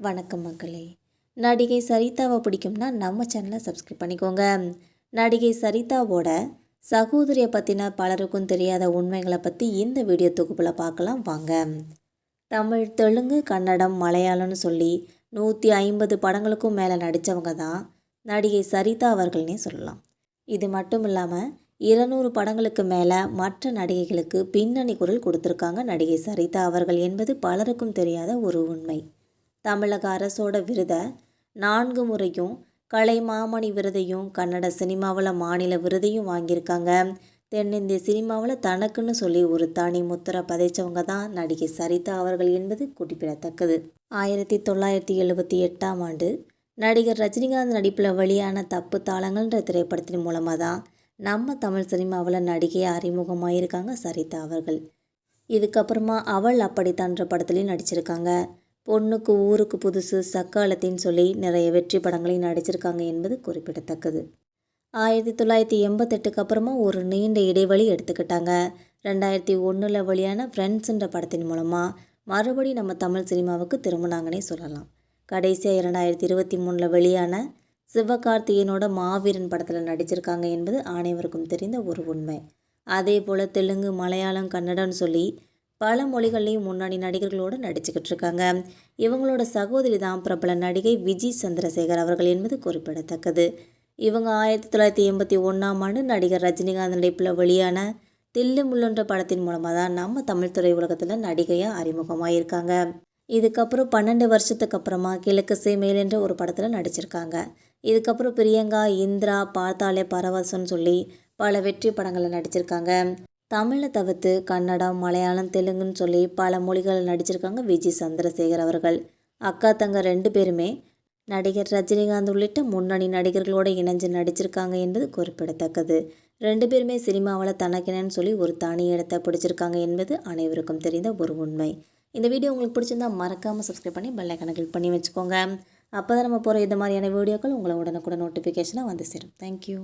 வணக்கம் மக்களே. நடிகை சரிதாவை பிடிக்கும்னா நம்ம சேனலை சப்ஸ்கிரைப் பண்ணிக்கோங்க. நடிகை சரிதாவோட சகோதரியை பற்றின பலருக்கும் தெரியாத உண்மைகளை பற்றி இந்த வீடியோ தொகுப்பில் பார்க்கலாம் வாங்க. தமிழ் தெலுங்கு கன்னடம் மலையாளம்னு சொல்லி நூற்றி ஐம்பது படங்களுக்கும் மேலே நடித்தவங்க தான் நடிகை சரிதா அவர்கள்னே சொல்லலாம். இது மட்டும் இல்லாமல் இருநூறு படங்களுக்கு மேலே மற்ற நடிகைகளுக்கு பின்னணி குரல் கொடுத்துருக்காங்க நடிகை சரிதா அவர்கள் என்பது பலருக்கும் தெரியாத ஒரு உண்மை. தமிழக அரசோட விருதை நான்கு முறையும் கலை மாமணி விருதையும் கன்னட சினிமாவில் மாநில விருதையும் வாங்கியிருக்காங்க. தென்னிந்திய சினிமாவில் தனக்குன்னு சொல்லி ஒரு தனி முத்திரை பதைச்சவங்க தான் நடிகை சரிதா அவர்கள் என்பது குறிப்பிடத்தக்கது. ஆயிரத்தி தொள்ளாயிரத்தி எழுபத்தி எட்டாம் ஆண்டு நடிகர் ரஜினிகாந்த் நடிப்பில் வெளியான தப்பு தாளங்கள்ன்ற திரைப்படத்தின் மூலமாக தான் நம்ம தமிழ் சினிமாவில் நடிகையாக அறிமுகமாயிருக்காங்க சரிதா அவர்கள். இதுக்கப்புறமா அவள் அப்படித்தான்ற படத்துலையும் நடிச்சிருக்காங்க. பொண்ணுக்கு ஊருக்கு புதுசு சக்காலத்தின்னு சொல்லி நிறைய வெற்றி படங்களையும் நடிச்சிருக்காங்க என்பது குறிப்பிடத்தக்கது. ஆயிரத்தி தொள்ளாயிரத்தி எண்பத்தெட்டுக்கு அப்புறமா ஒரு நீண்ட இடைவெளி எடுத்துக்கிட்டாங்க. ரெண்டாயிரத்தி ஒன்றில் வெளியான ஃப்ரெண்ட்ஸுன்ற படத்தின் மூலமாக மறுபடி நம்ம தமிழ் சினிமாவுக்கு திரும்பினாங்கன்னே சொல்லலாம். கடைசியாக இரண்டாயிரத்தி இருபத்தி மூணில் வெளியான சிவகார்த்திகேயனோட மாவீரன் படத்தில் நடிச்சிருக்காங்க என்பது அனைவருக்கும் தெரிந்த ஒரு உண்மை. அதே போல் தெலுங்கு மலையாளம் கன்னடம்னு சொல்லி பல மொழிகள்லேயும் முன்னணி நடிகர்களோடு நடிச்சுக்கிட்டு இருக்காங்க இவங்களோட சகோதரி தான் பிரபல நடிகை விஜய் சந்திரசேகர் அவர்கள் என்பது குறிப்பிடத்தக்கது. இவங்க ஆயிரத்தி தொள்ளாயிரத்தி எண்பத்தி ஒன்றாம் ஆண்டு நடிகர் ரஜினிகாந்த் நடிப்பில் வெளியான தில்லு முள்ளுன்ற படத்தின் மூலமாக தான் நம்ம தமிழ் துறை உலகத்தில் நடிகையாக அறிமுகமாயிருக்காங்க. இதுக்கப்புறம் பன்னெண்டு வருஷத்துக்கு அப்புறமா கிழக்கு சீமேல் என்ற ஒரு படத்தில் நடிச்சிருக்காங்க. இதுக்கப்புறம் பிரியங்கா இந்திரா பார்த்தாலே பரவசம்னு சொல்லி பல வெற்றி படங்களில் நடிச்சிருக்காங்க. தமிழை தவிர்த்து கன்னடம் மலையாளம் தெலுங்குன்னு சொல்லி பல மொழிகள் நடிச்சிருக்காங்க விஜய் சந்திரசேகர் அவர்கள். அக்கா தங்க ரெண்டு பேருமே நடிகர் ரஜினிகாந்த் உள்ளிட்ட முன்னணி நடிகர்களோடு இணைஞ்சு நடிச்சிருக்காங்க என்பது குறிப்பிடத்தக்கது. ரெண்டு பேருமே சினிமாவில் தனக்கினன்னு சொல்லி ஒரு தனி இடத்தை பிடிச்சிருக்காங்க என்பது அனைவருக்கும் தெரிந்த ஒரு உண்மை. இந்த வீடியோ உங்களுக்கு பிடிச்சிருந்தா மறக்காமல் சப்ஸ்கிரைப் பண்ணி பெல்லை கணக்கில் பண்ணி வச்சுக்கோங்க. அப்போ தான் நம்ம போகிற இது மாதிரியான வீடியோக்கள் உங்களை உடனுக்குடன் நோட்டிஃபிகேஷனாக வந்து சேரும். தேங்க்யூ